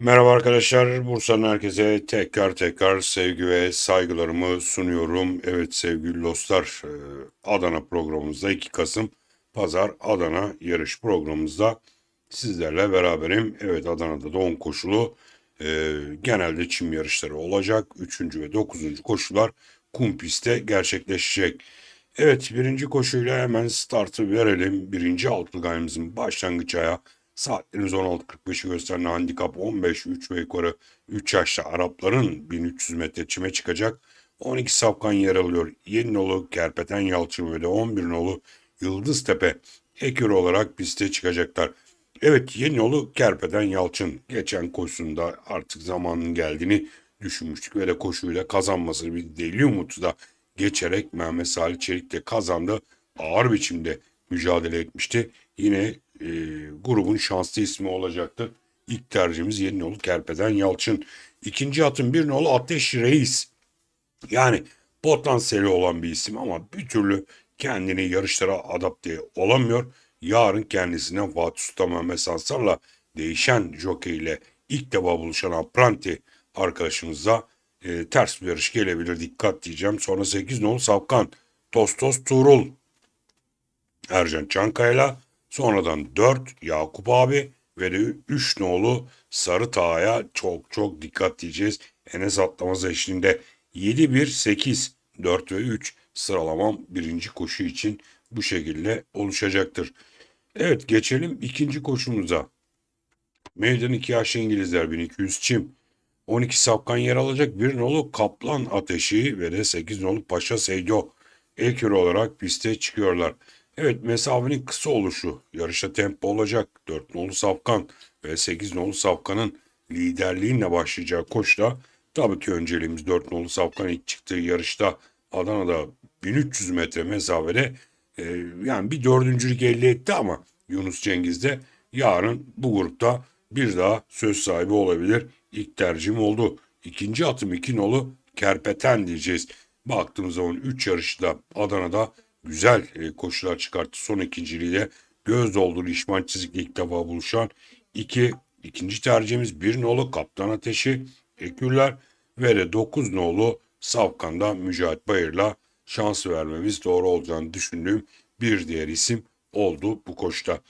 Merhaba arkadaşlar, Bursa'nın herkese tekrar tekrar sevgi ve saygılarımı sunuyorum. Evet sevgili dostlar, e, Adana programımızda 2 Kasım Pazar Adana yarış programımızda sizlerle beraberim. Evet Adana'da da 10 koşulu e, genelde çim yarışları olacak. 3. ve 9. koşular kum pistte gerçekleşecek. Evet birinci koşuyla hemen startı verelim. Birinci altılgayımızın başlangıç ayağı Saatlerimiz 16.45'i gösteren handikap 15 3 ve yukarı 3 yaşlı Arapların 1300 metre çime çıkacak. 12 safkan yer alıyor. Yeninoğlu, Kerpeten Yalçın ve de 11 nolu Yıldıztepe ekür olarak piste çıkacaklar. Evet Yeninoğlu, Kerpeten Yalçın geçen koşusunda artık zamanın geldiğini düşünmüştük ve de koşuyla kazanması bir deli umutu da geçerek Mehmet Salih Çelik de kazandı. Ağır biçimde mücadele etmişti. Yine e, grubun şanslı ismi olacaktı. İlk tercihimiz Yeninoğlu Kerpeden Yalçın. İkinci atın bir nolu Ateş Reis. Yani potansiyeli olan bir isim ama bir türlü kendini yarışlara adapte olamıyor. Yarın kendisine Fatih Sultan Mehmet Sansar'la değişen jockey ile ilk defa buluşan Apranti arkadaşımıza e, ters bir yarış gelebilir dikkat diyeceğim. Sonra 8 nolu Savkan, Tostos Tuğrul, Ercan Çankaya'yla sonradan 4 Yakup abi ve de 3 nolu Sarı Tağ'a çok çok dikkat diyeceğiz. Enes atlamaz eşliğinde 7 1 8 4 ve 3 sıralamam birinci koşu için bu şekilde oluşacaktır. Evet geçelim ikinci koşumuza. Meydan 2 yaşlı İngilizler 1200 çim. 12 sapkan yer alacak bir nolu Kaplan Ateşi ve de 8 nolu Paşa Seydo ekür olarak piste çıkıyorlar. Evet mesafenin kısa oluşu yarışta tempo olacak. 4 nolu Safkan ve 8 nolu Safkan'ın liderliğinle başlayacağı koşuda tabii ki önceliğimiz 4 nolu Safkan ilk çıktığı yarışta Adana'da 1300 metre mesafede e, yani bir dördüncülük elde etti ama Yunus Cengiz de yarın bu grupta bir daha söz sahibi olabilir. İlk tercihim oldu. İkinci atım 2 nolu Kerpeten diyeceğiz. Baktığımız zaman 3 yarışta Adana'da güzel e, koşular çıkarttı. Son ikinciliği de göz dolduru İşman çizikle ilk defa buluşan iki ikinci tercihimiz bir nolu Kaptan Ateşi Eküller ve de 9 nolu Safkan'da Mücahit Bayır'la şans vermemiz doğru olacağını düşündüğüm bir diğer isim oldu bu koşta.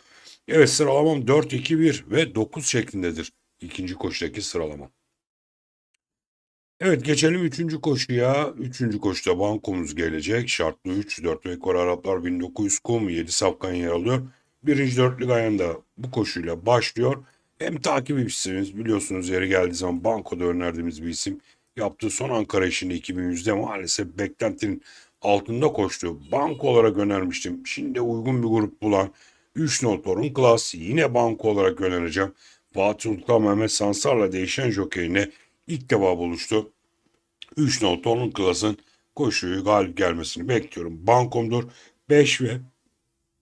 Evet sıralamam 4-2-1 ve 9 şeklindedir. ikinci koşudaki sıralamam. Evet geçelim üçüncü koşuya. Üçüncü koşuda bankomuz gelecek. Şartlı 3, 4 ve Kore Araplar 1900 kum 7 safkan yer alıyor. Birinci dörtlük ayında bu koşuyla başlıyor. Hem takip etmişsiniz biliyorsunuz yeri geldiği zaman bankoda önerdiğimiz bir isim. Yaptığı son Ankara işinde 2100'de maalesef beklentinin altında koştu. Banko olarak önermiştim. Şimdi uygun bir grup bulan 3 notorun klas yine banko olarak önereceğim. Fatih Sultan Mehmet Sansar'la değişen jokeyine ilk defa buluştu. 3 nol tonun klasın koşuyu galip gelmesini bekliyorum. Bankomdur 5 ve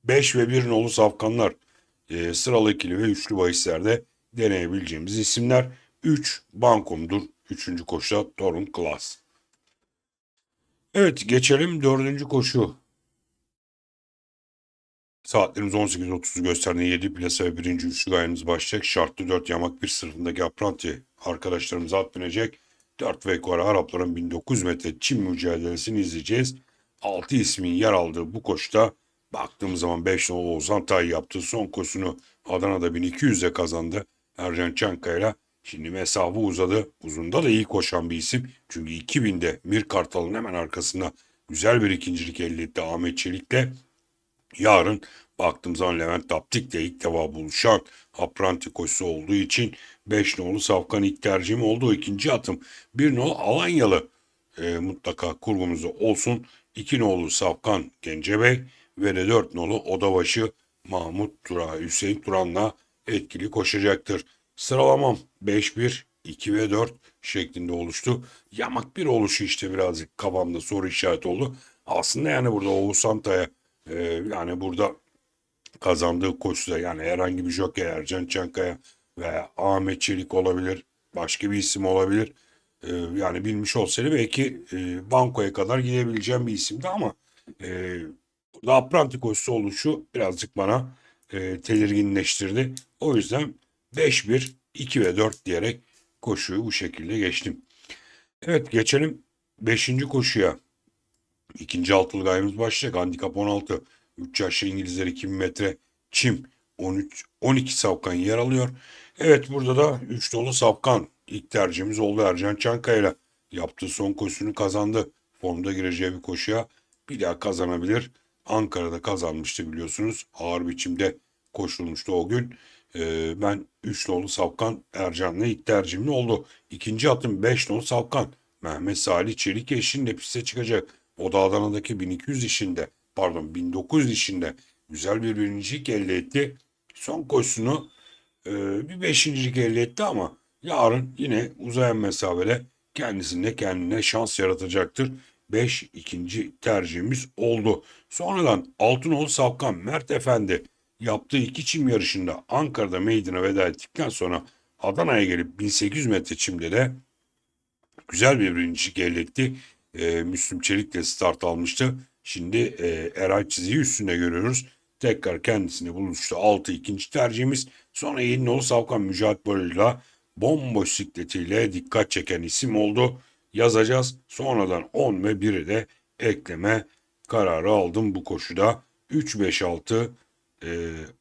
5 ve 1 nolu safkanlar e, sıralı ikili ve üçlü bahislerde deneyebileceğimiz isimler. 3 bankomdur 3. koşuda Torun Klas. Evet geçelim 4. koşu. Saatlerimiz 18.30'u gösterdiği 7 plasa ve 1. üçlü gayemiz başlayacak. Şartlı 4 yamak bir sınıfındaki apranti arkadaşlarımız at binecek. 4 ve yukarı Arapların 1900 metre çim mücadelesini izleyeceğiz. 6 ismin yer aldığı bu koşuda baktığımız zaman 5 nolu Oğuzhan Tay yaptığı son koşusunu Adana'da 1200'e kazandı. Ercan Çankaya'yla şimdi mesafe uzadı. Uzunda da iyi koşan bir isim. Çünkü 2000'de Mir Kartal'ın hemen arkasında güzel bir ikincilik elde etti Ahmet Çelik'le. Yarın baktığım zaman Levent Taptik de ilk defa buluşan apranti koşusu olduğu için 5 nolu Safkan ilk tercihim oldu. ikinci atım 1 nolu Alanyalı e, mutlaka kurgumuzda olsun. 2 nolu Safkan Gencebey ve de 4 nolu Odabaşı Mahmut Tura, Hüseyin Turan'la etkili koşacaktır. Sıralamam 5-1, 2 ve 4 şeklinde oluştu. Yamak bir oluşu işte birazcık kafamda soru işareti oldu. Aslında yani burada Oğuz Santa'ya e, yani burada kazandığı koşuda yani herhangi bir jockey Ercan Çankaya veya Ahmet Çelik olabilir. Başka bir isim olabilir. Ee, yani bilmiş olsaydı belki e, bankoya kadar gidebileceğim bir isimdi ama e, burada apranti koşusu oluşu birazcık bana e, tedirginleştirdi. O yüzden 5-1, 2 ve 4 diyerek koşuyu bu şekilde geçtim. Evet geçelim 5. koşuya. İkinci altılı gayemiz başlayacak. Handikap 16. 3 yaşlı İngilizler 2000 metre çim 13 12 safkan yer alıyor. Evet burada da 3 dolu safkan ilk tercihimiz oldu Ercan Çankaya yaptığı son koşusunu kazandı. Formda gireceği bir koşuya bir daha kazanabilir. Ankara'da kazanmıştı biliyorsunuz. Ağır biçimde koşulmuştu o gün. Ee, ben 3 nolu Savkan Ercan'la ilk tercihim oldu. İkinci atım 5 nolu Savkan. Mehmet Salih Çelik eşliğinde piste çıkacak. O da Adana'daki 1200 işinde pardon 1900 işinde güzel bir birincilik elde etti. Son koşusunu e, bir beşincilik elde etti ama yarın yine uzayan mesafede kendisinde kendine şans yaratacaktır. 5 ikinci tercihimiz oldu. Sonradan Altınoğlu Savkan Mert Efendi yaptığı iki çim yarışında Ankara'da meydana veda ettikten sonra Adana'ya gelip 1800 metre çimde de güzel bir birincilik elde etti. Ee, Müslüm Çelik de start almıştı. Şimdi e, Eray Çizi'yi üstünde görüyoruz. Tekrar kendisini buluştu. 6 ikinci tercihimiz. Sonra Yeninoğlu Savkan Mücahit Bolü'yle bomboş sikletiyle dikkat çeken isim oldu. Yazacağız. Sonradan 10 ve 1'i de ekleme kararı aldım bu koşuda. 3, 5, 6,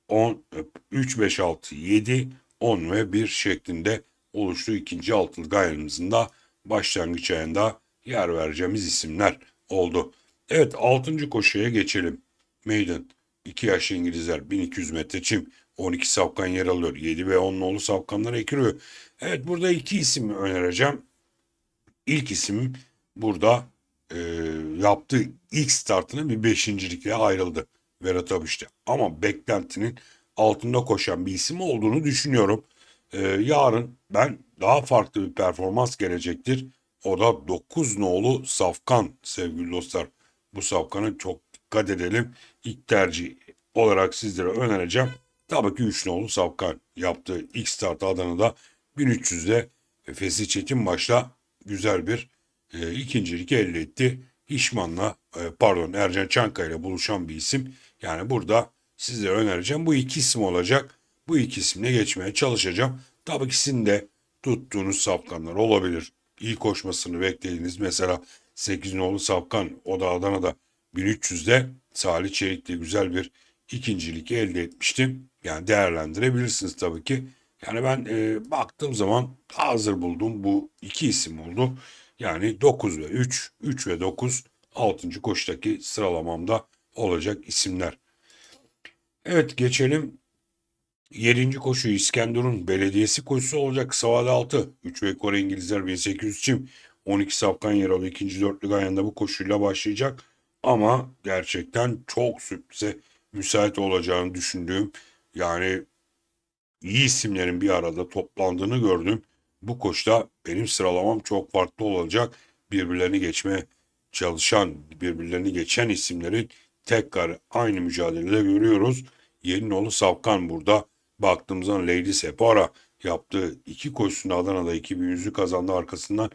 10, 3, 5, 6, 7, 10 ve 1 şeklinde oluştu. ikinci altılı gayrımızın da başlangıç ayında yer vereceğimiz isimler oldu. Evet 6. koşuya geçelim. Maiden 2 yaşlı İngilizler 1200 metre çim 12 safkan yer alıyor. 7 ve 10 nolu safkanlar ekiliyor. Evet burada iki isim önereceğim. İlk isim burada e, yaptığı ilk startını bir beşincilikle ayrıldı. Vedat Abiş'te. Ama beklentinin altında koşan bir isim olduğunu düşünüyorum. E, yarın ben daha farklı bir performans gelecektir. O da 9 nolu Safkan sevgili dostlar. Bu Safkan'ı çok dikkat edelim. İlk tercih olarak sizlere önereceğim. Tabii ki 3 nolu Safkan yaptığı ilk start Adana'da 1300'de Fesi Çetin başla güzel bir e, ikincilik elde etti. Hişman'la e, pardon Ercan Çankaya ile buluşan bir isim. Yani burada sizlere önereceğim. Bu iki isim olacak. Bu iki isimle geçmeye çalışacağım. Tabii ki sizin de tuttuğunuz safkanlar olabilir. İyi koşmasını beklediğiniz mesela 8 nolu safkan o da Adana'da 1300'de Salih Çelik'te güzel bir ikincilik elde etmiştim. Yani değerlendirebilirsiniz tabii ki. Yani ben e, baktığım zaman hazır buldum bu iki isim oldu. Yani 9 ve 3, 3 ve 9 6. koştaki sıralamamda olacak isimler. Evet geçelim 7. koşu İskenderun Belediyesi koşusu olacak. Savada 6. 3 ve Kore İngilizler 1800 çim. 12 safkan yer alıyor. İkinci dörtlük ayında bu koşuyla başlayacak. Ama gerçekten çok sürprize müsait olacağını düşündüğüm yani iyi isimlerin bir arada toplandığını gördüm. Bu koşta benim sıralamam çok farklı olacak. Birbirlerini geçme çalışan, birbirlerini geçen isimlerin tekrar aynı mücadelede görüyoruz. Yeninoğlu Savkan burada baktığımız zaman Lady Separa yaptığı iki koşusunda Adana'da 2100'ü kazandı arkasından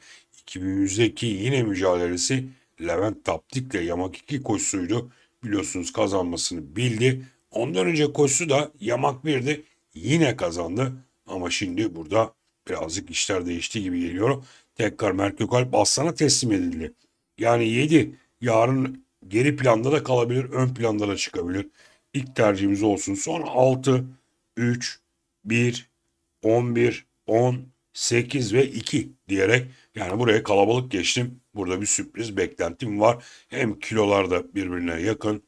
2100'deki yine mücadelesi Levent Taptik'le Yamak 2 koşusuydu. Biliyorsunuz kazanmasını bildi. Ondan önce koşusu da Yamak 1'di. Yine kazandı. Ama şimdi burada birazcık işler değişti gibi geliyor. Tekrar Merkökalp Aslan'a teslim edildi. Yani 7 yarın geri planda da kalabilir, ön planda da çıkabilir. İlk tercihimiz olsun. Son 6, 3, 1, 11, 10, 8 ve 2 diyerek yani buraya kalabalık geçtim. Burada bir sürpriz beklentim var. Hem kilolar da birbirine yakın.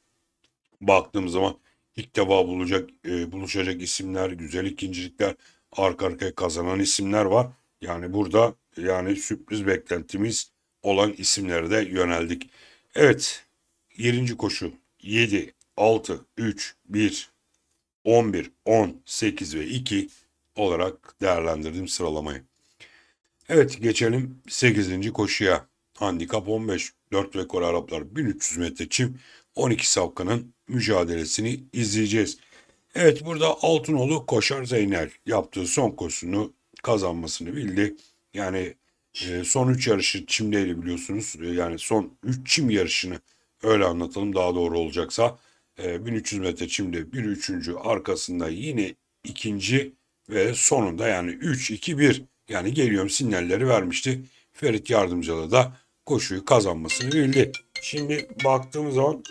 Baktığım zaman ilk defa bulacak, e, buluşacak isimler, güzel ikincilikler, arka arkaya kazanan isimler var. Yani burada yani sürpriz beklentimiz olan isimlere de yöneldik. Evet, 7. koşu 7, 6, 3, 1, 11, 10, 8 ve 2 olarak değerlendirdim sıralamayı. Evet geçelim 8. koşuya. Handikap 15. 4 rekor Araplar 1300 metre çim 12 Savkan'ın mücadelesini izleyeceğiz. Evet burada Altınoğlu Koşar Zeynel yaptığı son koşusunu kazanmasını bildi. Yani e, son 3 yarışı çimdeydi biliyorsunuz. E, yani son 3 çim yarışını öyle anlatalım daha doğru olacaksa. E, 1300 metre çimde bir üçüncü arkasında yine ikinci ve sonunda yani 3-2-1 yani geliyorum sinyalleri vermişti. Ferit Yardımcılı da koşuyu kazanmasını bildi. Şimdi baktığımız zaman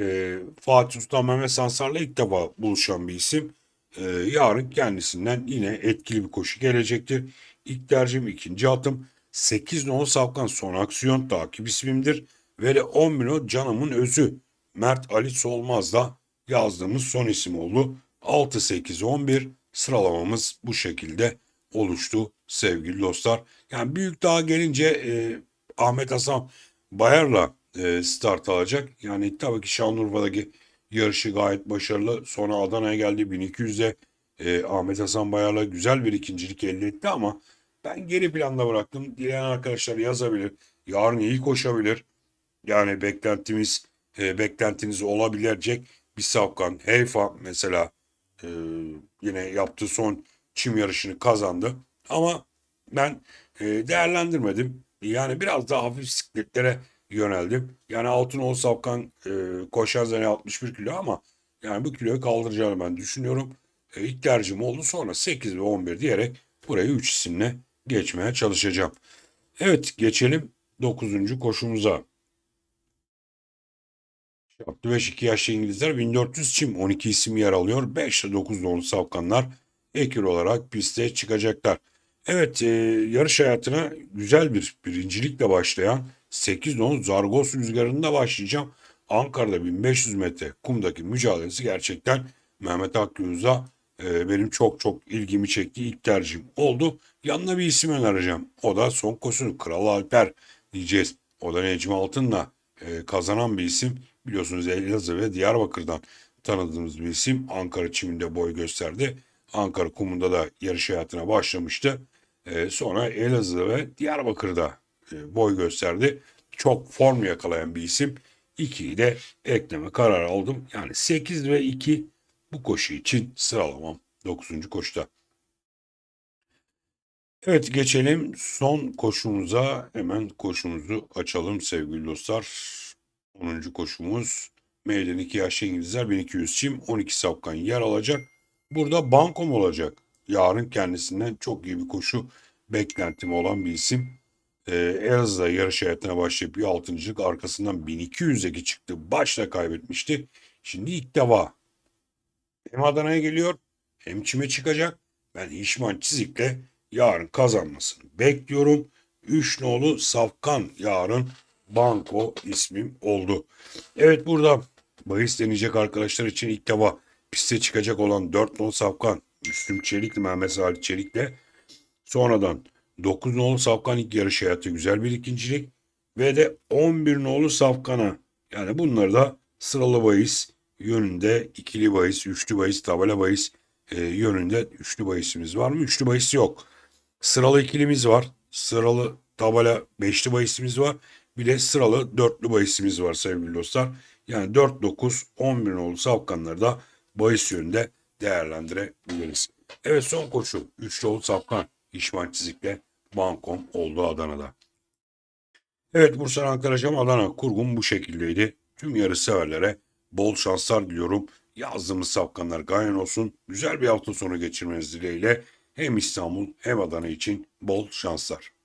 e, Fatih Sultan Mehmet Sansar'la ilk defa buluşan bir isim. E, yarın kendisinden yine etkili bir koşu gelecektir. İlk tercihim ikinci atım. 8 nolu Safkan son aksiyon takip ismimdir. Ve de 10 bin o canımın özü. Mert Ali Solmaz da yazdığımız son isim oldu. 6, 8, 11 sıralamamız bu şekilde oluştu sevgili dostlar. Yani büyük daha gelince e, Ahmet Hasan Bayar'la e, start alacak. Yani tabii ki Şanlıurfa'daki yarışı gayet başarılı. Sonra Adana'ya geldi 1200'de e, Ahmet Hasan Bayar'la güzel bir ikincilik elde etti ama ben geri planda bıraktım. Dileyen arkadaşlar yazabilir. Yarın iyi koşabilir. Yani beklentimiz e, beklentiniz olabilecek bir Safkan. Heyfa mesela e, yine yaptığı son çim yarışını kazandı. Ama ben e, değerlendirmedim. Yani biraz daha hafif bisikletlere yöneldim. Yani Altınoğlu Safkan e, koşan sene 61 kilo ama yani bu kiloyu kaldıracağını ben düşünüyorum. E, ilk tercihim oldu sonra 8 ve 11 diyerek burayı 3 isimle geçmeye çalışacağım. Evet geçelim 9. koşumuza. Yaptı 5 2 yaşlı İngilizler 1400 çim 12 isim yer alıyor. 5 ile 9 doğru Safkanlar ekür olarak piste çıkacaklar. Evet e, yarış hayatına güzel bir birincilikle başlayan 8 non Zargos rüzgarında başlayacağım. Ankara'da 1500 metre kumdaki mücadelesi gerçekten Mehmet Akgüz'a e, benim çok çok ilgimi çektiği ilk tercihim oldu. Yanına bir isim önereceğim. O da son koşunu Kral Alper diyeceğiz. O da Necmi Altın'la e, kazanan bir isim. Biliyorsunuz Elazığ ve Diyarbakır'dan tanıdığımız bir isim. Ankara çiminde boy gösterdi. Ankara kumunda da yarış hayatına başlamıştı. E, sonra Elazığ ve Diyarbakır'da e, boy gösterdi. Çok form yakalayan bir isim. 2'yi de ekleme kararı aldım. Yani 8 ve 2 bu koşu için sıralamam 9. koşuda. Evet geçelim son koşumuza. Hemen koşumuzu açalım sevgili dostlar. 10. koşumuz. Meydan 2 yaşlı İngilizler 1200 çim 12 sapkan yer alacak. Burada bankom olacak. Yarın kendisinden çok iyi bir koşu beklentim olan bir isim. Ee, Elazığ'da yarış hayatına başlayıp bir altıncılık arkasından 1200'deki çıktı. Başta kaybetmişti. Şimdi ilk defa hem Adana'ya geliyor hem çime çıkacak. Ben İşman Çizik'le yarın kazanmasını bekliyorum. Üç nolu Safkan yarın Banko ismim oldu. Evet burada bahis deneyecek arkadaşlar için ilk defa piste çıkacak olan 4 nolu Safkan Müslüm Çelik'le Mehmet Salih Çelik'le sonradan 9 nolu Safkan ilk yarış hayatı güzel bir ikincilik ve de 11 nolu Safkan'a yani bunları da sıralı bahis yönünde ikili bahis, üçlü bahis, tabela bahis e, yönünde üçlü bahisimiz var mı? Üçlü bahis yok. Sıralı ikilimiz var. Sıralı tabela beşli bahisimiz var. Bir de sıralı dörtlü bahisimiz var sevgili dostlar. Yani 4, 9, 11 nolu safkanları da bahis yönünde değerlendirebiliriz. Evet son koşu. Üçlü olu safkan. İşman Çizik'le Bankom oldu Adana'da. Evet Bursa Ankara Cam Adana kurgum bu şekildeydi. Tüm yarış severlere bol şanslar diliyorum. Yazdığımız safkanlar gayen olsun. Güzel bir hafta sonu geçirmeniz dileğiyle hem İstanbul hem Adana için bol şanslar.